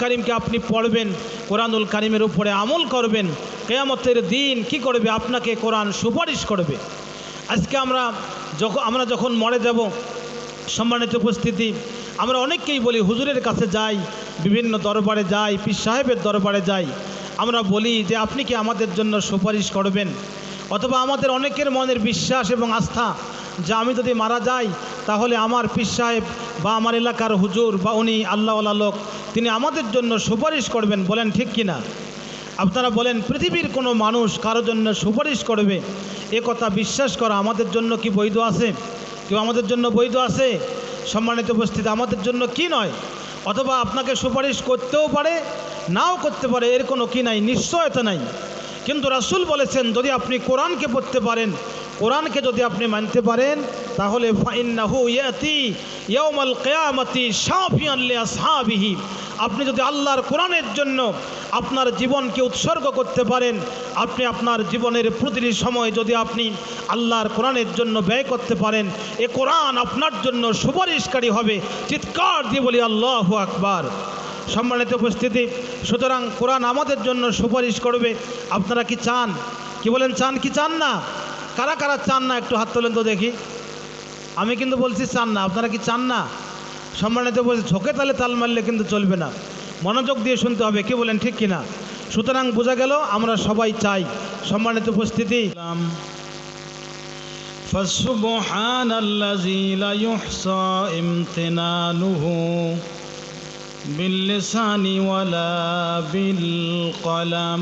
কারিমকে আপনি পড়বেন, কোরআনুল করিমের উপরে আমল করবেন, কেয়ামতের দিন কি করবে? আপনাকে কোরআন সুপারিশ করবে। আজকে আমরা যখন আমরা যখন মরে যাব, সম্মানিত উপস্থিতি, আমরা অনেককেই বলি, হুজুরের কাছে যাই, বিভিন্ন দরবারে যাই, পীর সাহেবের দরবারে যাই। আমরা বলি যে, আপনি কি আমাদের জন্য সুপারিশ করবেন? অথবা আমাদের অনেকের মনের বিশ্বাস এবং আস্থা যে আমি যদি মারা যাই, তাহলে আমার পীর সাহেব বা আমার এলাকার হুজুর বা উনি আল্লাহওয়ালা লোক, তিনি আমাদের জন্য সুপারিশ করবেন, বলেন ঠিক কি না? আপনারা বলেন, পৃথিবীর কোনো মানুষ কারোর জন্য সুপারিশ করবে? এ কথা বিশ্বাস করা আমাদের জন্য কি বৈধ আছে? কেউ আমাদের জন্য বৈধ আছে? সম্মানিত উপস্থিতি, আমাদের জন্য কি নয়? অথবা আপনাকে সুপারিশ করতেও পারে, নাও করতে পারে, এর কোনো কি নাই, নিশ্চয়তা নাই। কিন্তু রাসূল বলেছেন, যদি আপনি কোরআনকে পড়তে পারেন কোরআনকে যদি আপনি মানতে পারেন, তাহলে আপনি যদি আল্লাহর কোরআনের জন্য আপনার জীবনকে উৎসর্গ করতে পারেন, আপনি আপনার জীবনের প্রতিটি সময় যদি আপনি আল্লাহর কোরআনের জন্য ব্যয় করতে পারেন, এ কোরআন আপনার জন্য সুপারিশকারী হবে। চিৎকার দিয়ে বলি, আল্লাহ আকবার। সম্মানিত উপস্থিতি, সুতরাং কোরআন আমাদের জন্য সুপারিশ করবে। আপনারা কি চান? কি বলেন, চান কি চান না? কারা কারা চান না একটু হাত তোলেন তো দেখি আমি কিন্তু বলছি চান না আপনারা কি চান না সম্মানিত বলছি ঝোঁকে তালে তাল মারলে কিন্তু চলবে না মনোযোগ দিয়ে শুনতে হবে কি বলেন ঠিক কিনা সুতরাং বোঝা গেল আমরা সবাই চাই সম্মানিত উপস্থিতি فسبحان الذي لا يحصى امتنانه باللسان ولا بالقلم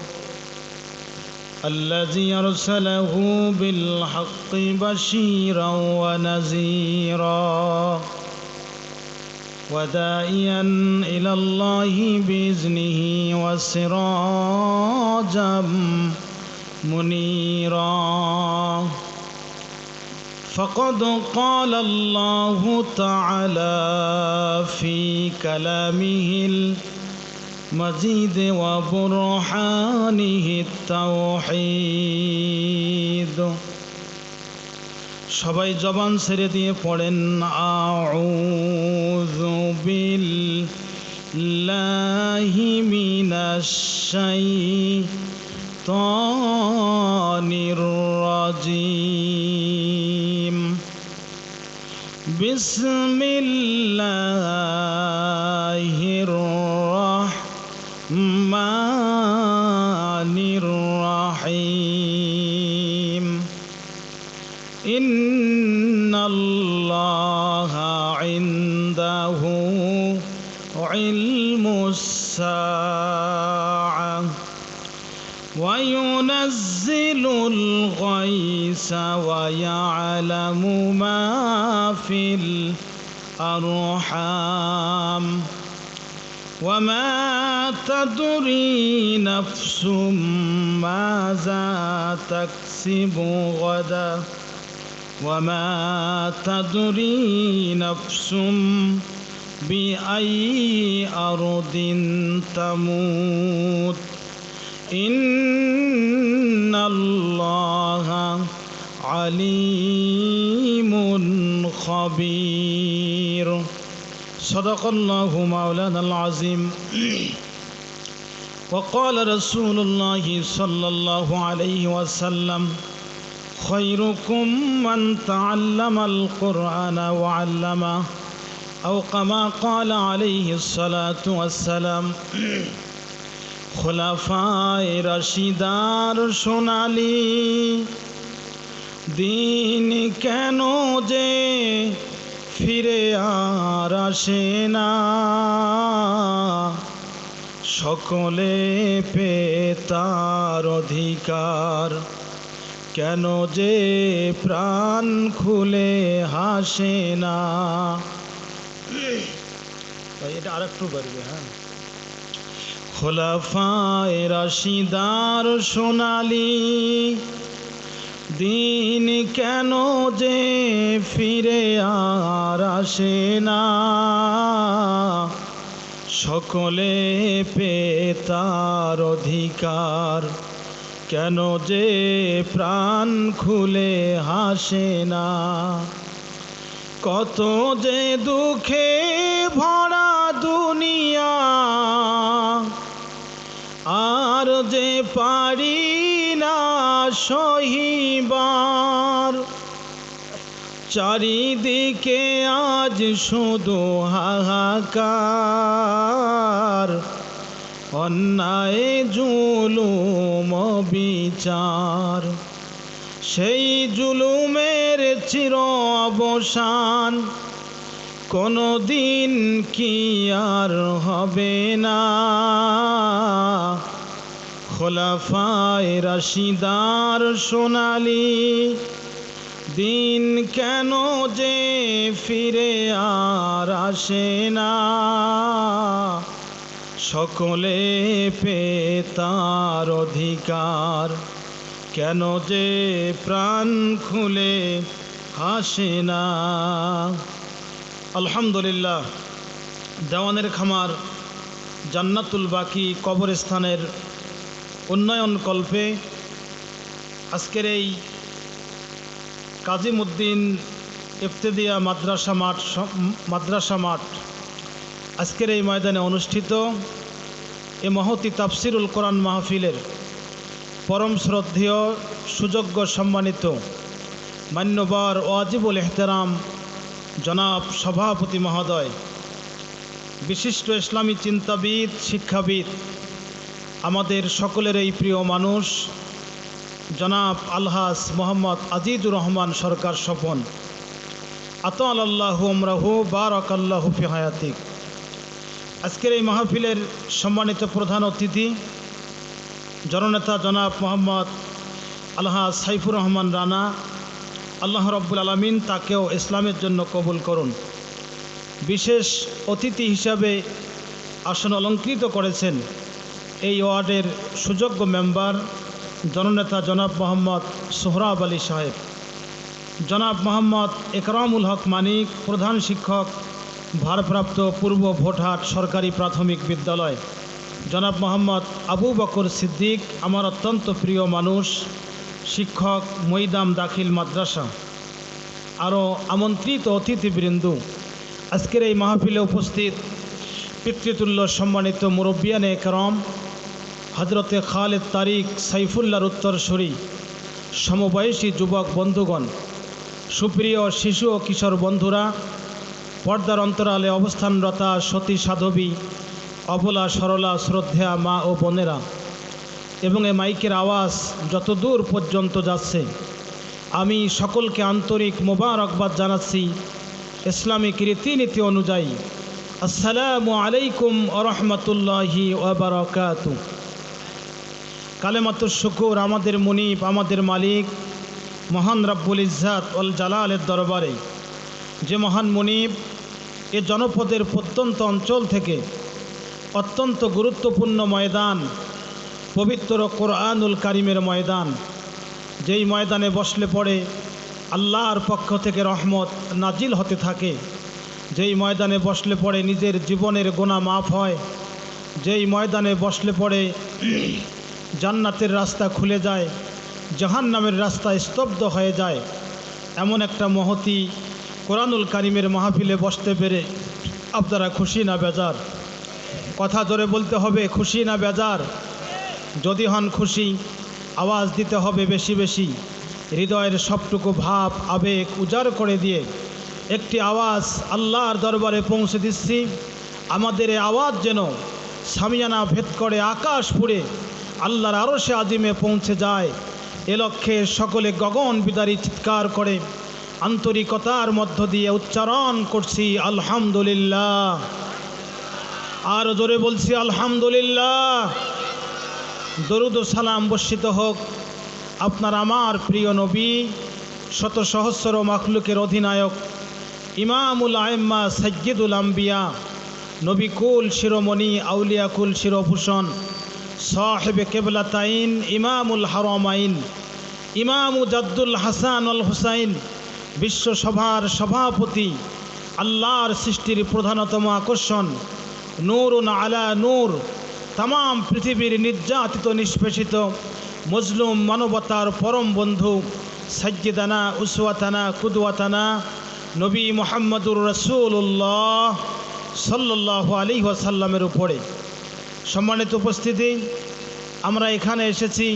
الذي أرسله بالحق بشيرا ونذيرا وداعيا إلى الله بإذنه وسراجا منيرا. فقد قال الله تعالى في كلامه المزيد وبرهانه التوحيد সবাই জবান ছেড়ে দিয়ে পড়েন আউযু বিল্লাহি মিনাশ শাইতানির রাজিম বিসমিল্লাহির الساعة وينزل الغيث ويعلم ما في الأرحام وما تدري نفس ماذا تكسب غدا وما تدري نفس بأي أرض تموت. إن الله عليم خبير. صدق الله مولانا العظيم. وقال رسول الله صلى الله عليه وسلم خيركم من تعلم القرآن وعلمه أو كما قال عليه الصلاة والسلام খোলাফায় রশিদার সোনালি দিন কেন যে ফিরে আর আসে না সকলে পে তার অধিকার কেন যে প্রাণ খুলে হাসে না ভাই এটা আর একটু বাড়বে হ্যাঁ খোলাফায় রাশিদার সোনালি দিন কেন যে ফিরে আর আসে না সকলে পেতার অধিকার কেন যে প্রাণ খুলে হাসে না কত যে দুঃখে ভরা দুনিয়া, আর যে পারি না সহিবার। চারিদিকে আজ শুধু হাহাকার, অন্যায়, জুলুম বিচার সেই জুলুমের চির অবসান কোনো দিন কি আর হবে না। খোলাফায় রাশিদার সোনালি, দিন কেন যে ফিরে আর আসে না। সকলে পে তার অধিকার, কেন যে প্রাণ খুলে হাসে না। আলহামদুলিল্লাহ, দেওয়ানের খামার জান্নাতুল বাকি কবরস্থানের উন্নয়ন কল্পে আজকের এই কাজিমুদ্দিন ইফতেদিয়া মাদ্রাসা মাঠ মাদ্রাসা মাঠ আজকের এই ময়দানে অনুষ্ঠিত এ মহতি তাফসিরুল কোরআন মাহফিলের পরম শ্রদ্ধেয়, সুযোগ্য, সম্মানিত মান্যবর ওয়াজিবুল এহতেরাম জনাব সভাপতি মহোদয়, বিশিষ্ট ইসলামী চিন্তাবিদ, শিক্ষাবিদ, আমাদের সকলের এই প্রিয় মানুষ, জনাব আলহাস মোহাম্মদ আজিজুর রহমান সরকার স্বপন। আত আল্লাহ আমরাহু বারক আল্লাহু ফি হায়াতিক। আজকের এই মাহফিলের সম্মানিত প্রধান অতিথি, জননেতা জনাব মোহাম্মদ আলহা সাইফুর রহমান রানা আল্লাহ রব্বুল আলমিন তাকেও ইসলামের জন্য কবুল করুন। বিশেষ অতিথি হিসাবে আসন অলঙ্কৃত করেছেন এই ওয়ার্ডের সুযোগ্য মেম্বার জননেতা জনাব মোহাম্মদ সোহরাব আলী সাহেব। জনাব মোহাম্মদ একরামুল হক মানিক, প্রধান শিক্ষক, ভারপ্রাপ্ত পূর্ব ভোটহাট সরকারি প্রাথমিক বিদ্যালয়। জনাব মোহাম্মদ আবু বকর সিদ্দিক, আমার অত্যন্ত প্রিয় মানুষ শিক্ষক মৈদাম দাখিল মাদ্রাসা আরও আমন্ত্রিত অতিথিবৃন্দু, আজকের এই মাহফিলে উপস্থিত পিতৃতুল্য সম্মানিত মুরব্বিয়ানে একরম হজরতে খালেদ তারিক সাইফুল্লাহর উত্তরসূরি, সমবয়সী যুবক বন্ধুগণ, সুপ্রিয় শিশু ও কিশোর বন্ধুরা, পর্দার অন্তরালে অবস্থানরতা সতী সাধবী, অবলা সরলা শ্রদ্ধা মা ও বোনেরা এবং এ মাইকের আওয়াজ যত দূর পর্যন্ত যাচ্ছে, আমি সকলকে আন্তরিক মোবারকবাদ জানাচ্ছি ইসলামিক রীতিনীতি অনুযায়ী। আসসালামু আলাইকুম আরহামতুল্লাহি ওবরাকাত। কালেমাতুর শুকুর আমাদের মুনিব, আমাদের মালিক, মহান রব্বুল ইজ্জাত অল জালালের দরবারে। যে মহান মুনিব, এ জনপদের প্রত্যন্ত অঞ্চল থেকে অত্যন্ত গুরুত্বপূর্ণ ময়দান পবিত্র কোরআনুল কারিমের ময়দান, যেই ময়দানে বসলে পড়ে আল্লাহর পক্ষ থেকে রহমত নাজিল হতে থাকে, যেই ময়দানে বসলে পড়ে নিজের জীবনের গোনা মাফ হয়, যেই ময়দানে বসলে পড়ে জান্নাতের রাস্তা খুলে যায়, জাহান্নামের রাস্তা স্তব্ধ হয়ে যায়, এমন একটা মহতি কোরআনুল কারিমের মাহফিলে বসতে পেরে আপনারা খুশি না বেজার? কথা ধরে বলতে হবে, খুশি না বেজার? যদি হন খুশি, আওয়াজ দিতে হবে বেশি বেশি। হৃদয়ের সবটুকু ভাব, আবেগ উজাড় করে দিয়ে একটি আওয়াজ আল্লাহর দরবারে পৌঁছে দিচ্ছি। আমাদের আওয়াজ যেন সামিয়ানা ভেদ করে আকাশ পুড়ে আল্লাহর আরও সে আজিমে পৌঁছে যায়। এ লক্ষ্যে সকলে গগন বিদারী চিৎকার করে, আন্তরিকতার মধ্য দিয়ে উচ্চারণ করছি, আলহামদুলিল্লাহ। আর জোরে বলছি, আলহামদুলিল্লাহ। দরুদ সালাম বর্ষিত হোক। আপনার আমার প্রিয় নবী, শত সহস্র মাখলুকের অধিনায়ক, ইমামুল আইম্মা সজ্জিদুল আম্বিয়া নবিকুল শিরোমণি আউলিয়াকুল শিরোভূষণ, সাহেবে কেবলাতাইন, ইমামুল হারমাইন, ইমাম জাদ্দুল হাসান আল হুসাইন, বিশ্বসভার সভাপতি, আল্লাহর সৃষ্টির প্রধানতম আকর্ষণ, নূরুন আলা নূর। তাম পৃথিবীর নির্যাতিত, নিষ্পেষিত মজলুম মানবতার পরম বন্ধু সাজ্জিদানা, উসওয়াতানা, কুদওয়াতানা নবী মোহাম্মদুর রসুল্লাহ সাল্লাহ আলী ওয়াসাল্লামের উপরে। সম্মানিত উপস্থিতি, আমরা এখানে এসেছি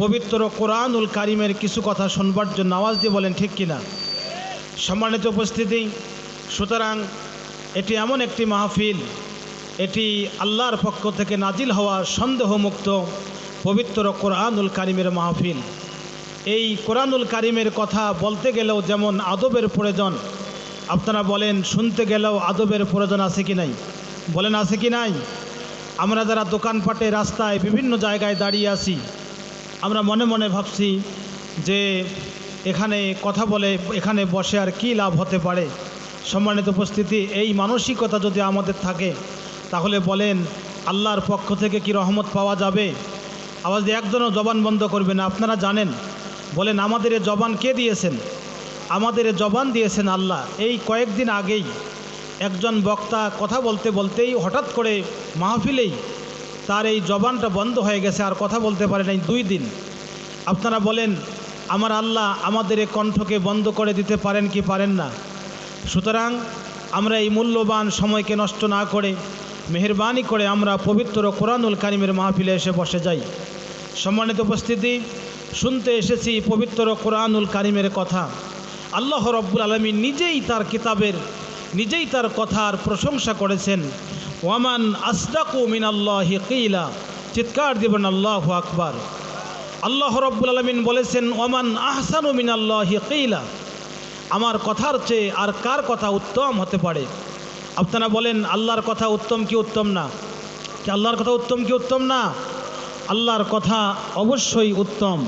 পবিত্র কোরআনুল কারিমের কিছু কথা শুনবার জন্য। আওয়াজ দিয়ে বলেন, ঠিক কিনা? সম্মানিত উপস্থিতি, সুতরাং এটি এমন একটি মাহফিল এটি আল্লাহর পক্ষ থেকে নাজিল হওয়া সন্দেহমুক্ত পবিত্র কোরআনুল কারিমের মাহফিল। এই কোরআনুল কারিমের কথা বলতে গেলেও যেমন আদবের প্রয়োজন, আপনারা বলেন, শুনতে গেলেও আদবের প্রয়োজন আছে কি নাই? বলেন, আছে কি নাই? আমরা যারা দোকানপাটে, রাস্তায়, বিভিন্ন জায়গায় দাঁড়িয়ে আছি, আমরা মনে মনে ভাবছি যে এখানে কথা বলে, এখানে বসে আর কি লাভ হতে পারে? সম্মানিত উপস্থিতি, এই মানসিকতা যদি আমাদের থাকে তাহলে বলেন, আল্লাহর পক্ষ থেকে কি রহমত পাওয়া যাবে? আওয়াজ দিয়ে একজনও জবান বন্ধ করবে না। আপনারা জানেন, বলেন, আমাদের এ জবান কে দিয়েছেন? আমাদের এ জবান দিয়েছেন আল্লাহ। এই কয়েকদিন আগেই একজন বক্তা কথা বলতে বলতেই হঠাৎ করে মাহফিলেই তার এই জবানটা বন্ধ হয়ে গেছে, আর কথা বলতে পারে নাই দুই দিন। আপনারা বলেন, আমার আল্লাহ আমাদের এ কণ্ঠকে বন্ধ করে দিতে পারেন কি পারেন না? সুতরাং আমরা এই মূল্যবান সময়কে নষ্ট না করে মেহরবানি করে আমরা পবিত্র কোরআনুল কারিমের মাহফিলে এসে বসে যাই। সম্মানিত উপস্থিতি, শুনতে এসেছি পবিত্র কোরআনুল কারিমের কথা। আল্লাহ রব্বুল আলমী নিজেই তার কিতাবের, নিজেই তার কথার প্রশংসা করেছেন। ওয়ামান আসদাকু মিনাল্লাহি কিলা, চিৎকার দিবেন আল্লাহ আকবার। আল্লাহ রব্বুল আলমিন বলেছেন ওমান আহসানু মিনাল্লাহি কিলা। আমার কথার চেয়ে আর কার কথা উত্তম হতে পারে? আপনারা বলেন, আল্লাহর কথা উত্তম কি উত্তম না? কি আল্লাহর কথা উত্তম কি উত্তম না? আল্লাহর কথা অবশ্যই উত্তম।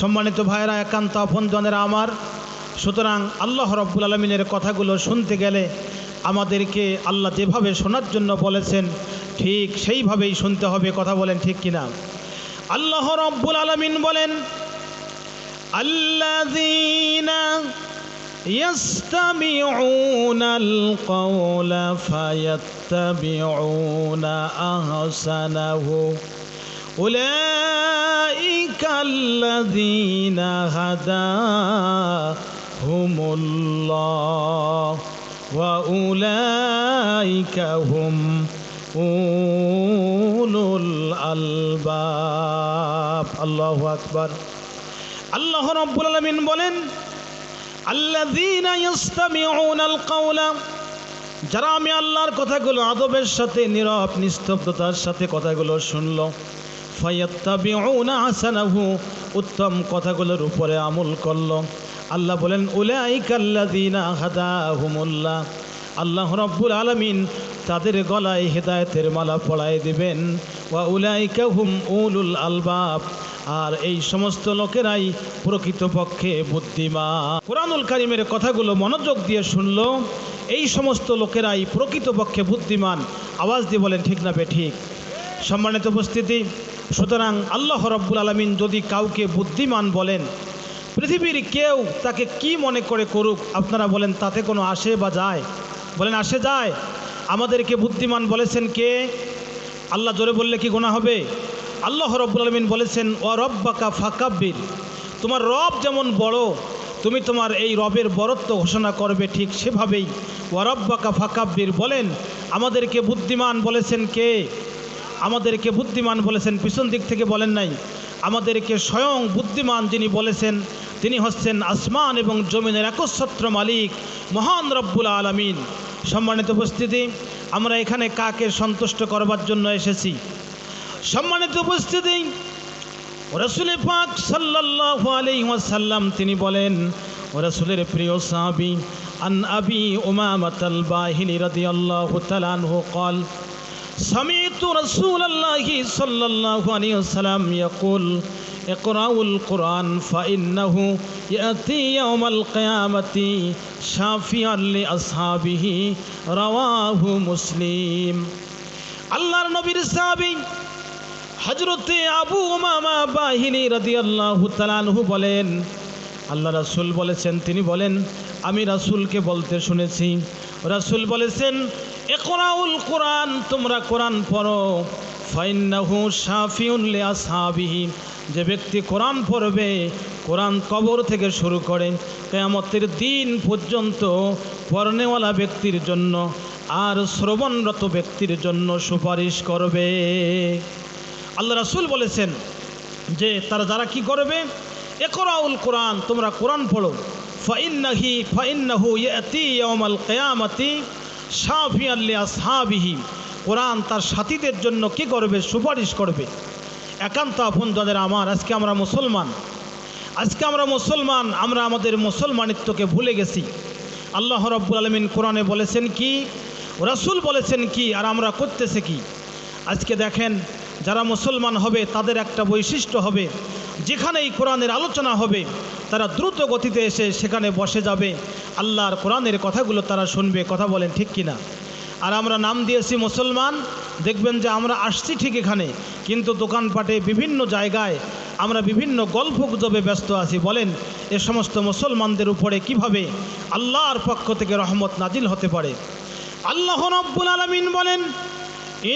সম্মানিত ভাইরা একান্ত আপনজনেরা আমার, সুতরাং আল্লাহ রব্বুল আলমিনের কথাগুলো শুনতে গেলে আমাদেরকে আল্লাহ যেভাবে শোনার জন্য বলেছেন, ঠিক সেইভাবেই শুনতে হবে, কথা বলেন ঠিক কিনা? আল্লাহ রব্বুল আলমিন বলেন আল্লাহ يستمعون القول فيتبعون أحسنه أولئك الذين هداهم الله وأولئك هم أولو الألباب الله أكبر আল্লাহ রব্বুল আলমিন বলেন আল্লাযীনা ইয়াসতামিউনাল কাওলা যারা আমি আল্লাহর কথাগুলো, আদবের সাথে, নীরব, নিস্তব্ধতার সাথে কথাগুলো শুনল, ফায়াত্তাবিউনা হাসানাহু উত্তম কথাগুলোর উপরে আমল করল। আল্লাহ বলেন, উলাইকাল্লাযীনা হাদাহুমুল্লাহ, আল্লাহ রব্বুল আলামিন তাদের গলায় হেদায়েতের মালা পড়ায় দিবেন, ওয়া উলাইকা হুম উলুল আলবাব আর এই সমস্ত লোকেরাই প্রকৃতপক্ষে বুদ্ধিমান। কোরআনুল কারিমের কথাগুলো মনোযোগ দিয়ে শুনল। এই সমস্ত লোকেরাই প্রকৃতপক্ষে বুদ্ধিমান। আওয়াজ দিয়ে বলেন, ঠিক না বে, ঠিক। সম্মানিত উপস্থিতি, সুতরাং আল্লাহ রব্বুল আলমিন যদি কাউকে বুদ্ধিমান বলেন, পৃথিবীর কেউ তাকে কি মনে করে করুক, আপনারা বলেন, তাতে কোনো আসে বা যায়? বলেন, আসে, যায়। আমাদেরকে বুদ্ধিমান বলেছেন কে? আল্লাহ জোরে বললে কি গোনা হবে? আল্লাহ রব্বুল আলমিন বলেছেন ও রব্বাকা ফাকাব্বির তোমার রব যেমন বড়, তুমি তোমার এই রবের বরত্ব ঘোষণা করবে ঠিক সেভাবেই। ও রব্বাকা ফাকাব্বির বলেন, আমাদেরকে বুদ্ধিমান বলেছেন কে? আমাদেরকে বুদ্ধিমান বলেছেন। পিছন দিক থেকে বলেন নাই, আমাদেরকে স্বয়ং বুদ্ধিমান যিনি বলেছেন, তিনি হচ্ছেন আসমান এবং জমিনের একচ্ছত্র মালিক, মহান রব্বুল আলমিন। সম্মানিত উপস্থিতি, আমরা এখানে কাকে সন্তুষ্ট করবার জন্য এসেছি? সম্মানিত উপস্থিতি রসুল পাক সাল্লাল্লাহু আলাইহি ওয়াসাল্লাম তিনি বলেন ও রসুলের প্রিয় সাহাবী আন আবি উমামাতাল বাহিলি রাদিয়াল্লাহু তাআলা আনহু قال سمعت رسول الله صلى الله عليه وسلم يقول اقرأوا القرآن فإنه يأتي يوم القيامة شافعا لأصحابه رواه مسلم আল্লাহর নবীর সাহাবী হজরতে আবু মামা বাহিনী রাদিয়াল্লাহু তাআলাহু বলেন, আল্লাহ রাসুল বলেছেন, তিনি বলেন, আমি রাসূলকে বলতে শুনেছি। রাসূল বলেছেন, ইকরাউল কোরআন, তোমরা কোরআন পড়ো। ফাইন্নাহু শাফিউন লি আসহাবিহি যে ব্যক্তি কোরআন পড়বে, কোরআন কবর থেকে শুরু করে কেয়ামতের দিন পর্যন্ত পড়নেওয়ালা ব্যক্তির জন্য আর শ্রবণরত ব্যক্তির জন্য সুপারিশ করবে। আল্লাহ রাসূল বলেছেন যে তারা যারা কি করবে? একরাউল কোরআন, তোমরা কোরআন পড়ো। ফাইন্নাহি, ফাইন্নাহু ইয়াতি ইয়াউমাল কিয়ামাতি শাফিয়াল লিআসহাবিহি কোরআন তার সাথীদের জন্য কি করবে? সুপারিশ করবে। একান্ত আপন যাদের আমার, আজকে আমরা মুসলমান। আজকে আমরা মুসলমান, আমরা আমাদের মুসলমানিত্বকে ভুলে গেছি। আল্লাহ রব্বুল আলমিন কোরআনে বলেছেন কি? রাসূল বলেছেন কি? আর আমরা করতেছে কি? আজকে দেখেন যারা মুসলমান হবে, তাদের একটা বৈশিষ্ট্য হবে যেখানে এই কোরআনের আলোচনা হবে, তারা দ্রুত গতিতে এসে সেখানে বসে যাবে। আল্লাহর কোরআনের কথাগুলো তারা শুনবে, কথা বলেন ঠিক কিনা? আর আমরা নাম দিয়েছি মুসলমান, দেখবেন যে আমরা আসছি ঠিক এখানে, কিন্তু দোকানপাটে বিভিন্ন জায়গায় আমরা বিভিন্ন গল্প গুজবে ব্যস্ত আছি। বলেন, এ সমস্ত মুসলমানদের উপরে কীভাবে আল্লাহর পক্ষ থেকে রহমত নাজিল হতে পারে? আল্লাহ রব্বুল আলমিন বলেন,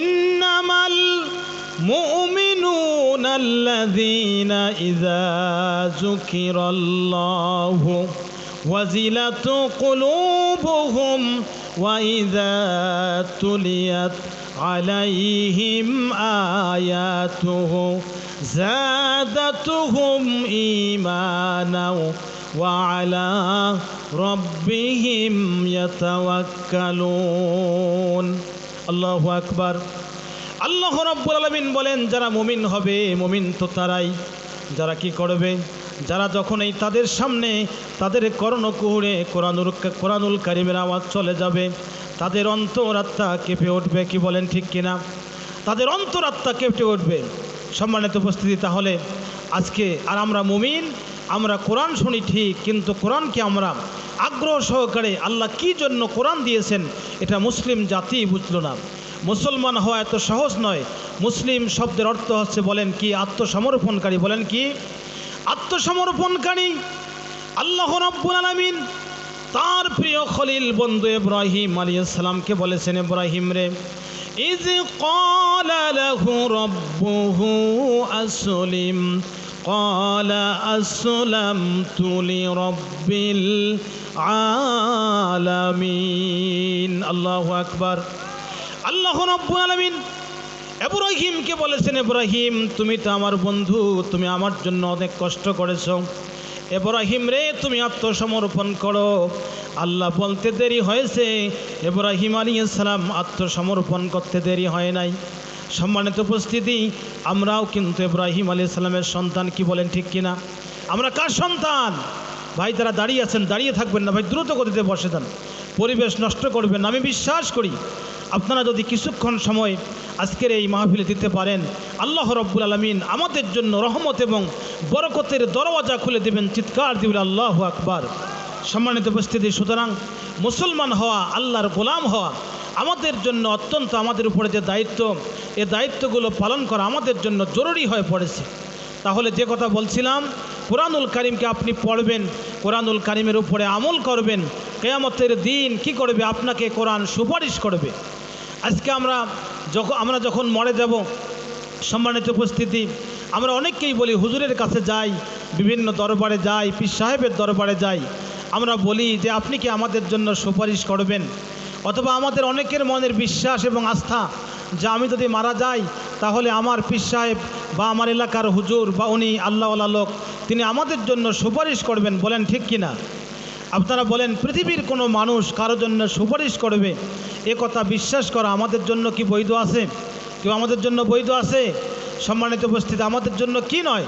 ইন্নামাল مؤمنون الذين إذا ذكر الله وزلت قلوبهم وإذا تليت عليهم آياته زادتهم إيمانا وعلى ربهم يتوكلون. الله أكبر. আল্লাহ রব্বুল আলমিন বলেন, যারা মুমিন হবে, মুমিন তো তারাই। যারা কি করবে? যারা যখন এই তাদের সামনে, তাদের কর্ণকুহুরে কোরআনুল কোরআনুল কারিমের আওয়াজ চলে যাবে, তাদের অন্তরাত্মা কেঁপে উঠবে, কি বলেন ঠিক কিনা? তাদের অন্তরাত্মা কেঁপে উঠবে। সম্মানিত উপস্থিতি, তাহলে আজকে আর আমরা মুমিন, আমরা কোরআন শুনি ঠিক, কিন্তু কোরআনকে আমরা আগ্রহ সহকারে আল্লাহ কি জন্য কোরআন দিয়েছেন, এটা মুসলিম জাতি বুঝলো না। মুসলমান হওয়া এত সহজ নয় মুসলিম শব্দের অর্থ হচ্ছে বলেন কি আত্মসমর্পণকারী বলেন কি আত্মসমর্পণকারী আল্লাহ রব্বুল আলমিন তার প্রিয় খলিল বন্ধু ইব্রাহিম আলাইসালামকে বলেছেন ইব্রাহিম রে ইজ قال له ربه أسلم قال أسلمت لرب العالمين الله أكبر আল্লাহ রব্বুল আলমিন এব্রাহিমকে বলেছেন, এব্রাহিম, তুমি তো আমার বন্ধু, তুমি আমার জন্য অনেক কষ্ট করেছ। এব্রাহিম রে, তুমি আত্মসমর্পণ করো। আল্লাহ বলতে দেরি হয়েছে। এব্রাহিম আলী ইসলাম আত্মসমর্পণ করতে দেরি হয় নাই। সম্মানিত উপস্থিতি, আমরাও কিন্তু ইব্রাহিম আলী ইসলামের সন্তান, কি বলেন ঠিক কিনা? আমরা কার সন্তান? ভাই তারা দাঁড়িয়ে আছেন, দাঁড়িয়ে থাকবেন না, ভাই, দ্রুত গতিতে বসে যান। পরিবেশ নষ্ট করবেন আমি বিশ্বাস করি। আপনারা যদি কিছুক্ষণ সময় আজকের এই মাহফিলে দিতে পারেন, আল্লাহ রব্বুল আলমিন আমাদের জন্য রহমত এবং বরকতের দরওয়াজা খুলে দেবেন, চিৎকার দিবেন, আল্লাহ আকবার। সম্মানিত উপস্থিতি, সুতরাং মুসলমান হওয়া, আল্লাহর গোলাম হওয়া, আমাদের জন্য অত্যন্ত আমাদের উপরে যে দায়িত্ব, এ দায়িত্বগুলো পালন করা আমাদের জন্য জরুরি হয়ে পড়েছে। তাহলে যে কথা বলছিলাম, কোরআনুল করিমকে আপনি পড়বেন, কোরআনুল করিমের উপরে আমল করবেন, কেয়ামতের দিন কি করবে? আপনাকে কোরআন সুপারিশ করবে। আজকে আমরা যখন আমরা যখন মরে যাব, সম্মানিত উপস্থিতি, আমরা অনেককেই বলি, হুজুরের কাছে যাই, বিভিন্ন দরবারে যাই, পীর সাহেবের দরবারে যাই। আমরা বলি যে, আপনি কি আমাদের জন্য সুপারিশ করবেন? অথবা আমাদের অনেকের মনের বিশ্বাস এবং আস্থা যে আমি যদি মারা যাই, তাহলে আমার পীর সাহেব বা আমার এলাকার হুজুর বা উনি আল্লাহওয়ালা লোক, তিনি আমাদের জন্য সুপারিশ করবেন বলেন ঠিক কিনা? আপনারা বলেন, পৃথিবীর কোনো মানুষ কারও জন্য সুপারিশ করবে? এ কথা বিশ্বাস করা আমাদের জন্য কি বৈধ আছে? কেউ আমাদের জন্য বৈধ আছে? সম্মানিত উপস্থিতি, আমাদের জন্য কি নয়?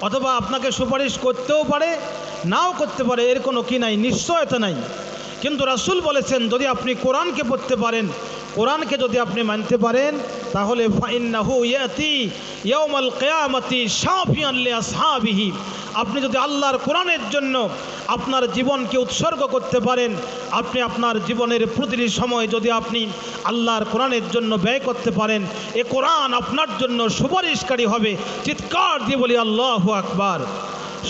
অথবা আপনাকে সুপারিশ করতেও পারে, নাও করতে পারে, এর কোনো কি নাই, নিশ্চয়তা নাই। কিন্তু রাসূল বলেছেন, যদি আপনি কোরআনকে পড়তে পারেন, কোরআনকে যদি আপনি মানতে পারেন, তাহলে ফাইন্নাহু ইয়াতি ইয়াউমাল কিয়ামতি শাফিয়ান লিআসহাবিহি আপনি যদি আল্লাহর কোরআনের জন্য আপনার জীবনকে উৎসর্গ করতে পারেন, আপনি আপনার জীবনের প্রতিটি সময় যদি আপনি আল্লাহর কোরআনের জন্য ব্যয় করতে পারেন, এ কোরআন আপনার জন্য সুপারিশকারী হবে। চিৎকার দিয়ে বলি, আল্লাহ আকবার।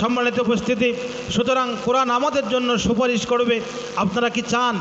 সম্মানিত উপস্থিতি, সুতরাং কোরআন আমাদের জন্য সুপারিশ করবে। আপনারা কি চান?